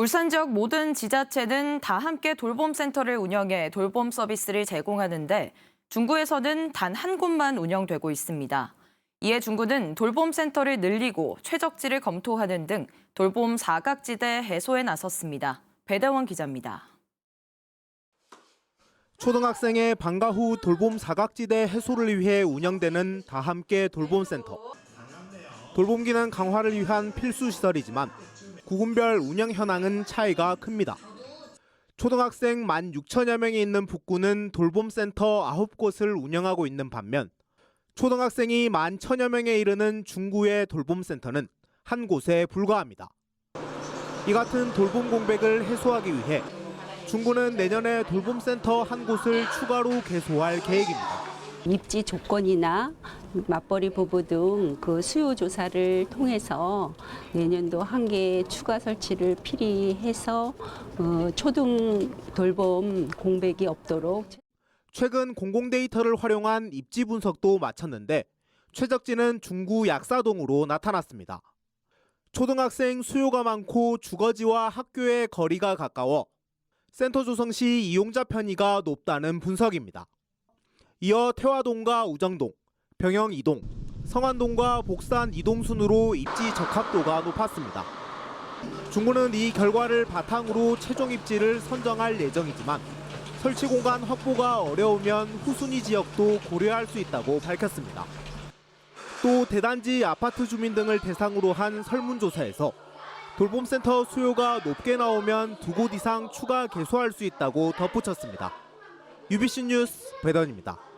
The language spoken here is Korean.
울산 지역 모든 지자체는 다 함께 돌봄 센터를 운영해 돌봄 서비스를 제공하는데 중구에서는 단 한 곳만 운영되고 있습니다. 이에 중구는 돌봄 센터를 늘리고 최적지를 검토하는 등 돌봄 사각지대 해소에 나섰습니다. 배대원 기자입니다. 초등학생의 방과 후 돌봄 사각지대 해소를 위해 운영되는 다함께 돌봄 센터. 돌봄 기능 강화를 위한 필수 시설이지만 구군별 운영 현황은 차이가 큽니다. 초등학생 1만 6천여 명이 있는 북구는 돌봄센터 9곳을 운영하고 있는 반면 초등학생이 1만 1천여 명에 이르는 중구의 돌봄센터는 한 곳에 불과합니다. 이 같은 돌봄 공백을 해소하기 위해 중구는 내년에 돌봄센터 한 곳을 추가로 개소할 계획입니다. 입지 조건이나 맞벌이 부부 등 그 수요 조사를 통해서 내년도 한 개 추가 설치를 필히 해서 어, 초등 돌봄 공백이 없도록 최근 공공 데이터를 활용한 입지 분석도 마쳤는데 최적지는 중구 약사동으로 나타났습니다. 초등학생 수요가 많고 주거지와 학교의 거리가 가까워 센터 조성 시 이용자 편의가 높다는 분석입니다. 이어 태화동과 우정동, 병영 이동, 성안동과 복산 이동 순으로 입지 적합도가 높았습니다. 중구는 이 결과를 바탕으로 최종 입지를 선정할 예정이지만 설치 공간 확보가 어려우면 후순위 지역도 고려할 수 있다고 밝혔습니다. 또 대단지 아파트 주민 등을 대상으로 한 설문조사에서 돌봄센터 수요가 높게 나오면 두 곳 이상 추가 개소할 수 있다고 덧붙였습니다. UBC 뉴스 배던입니다.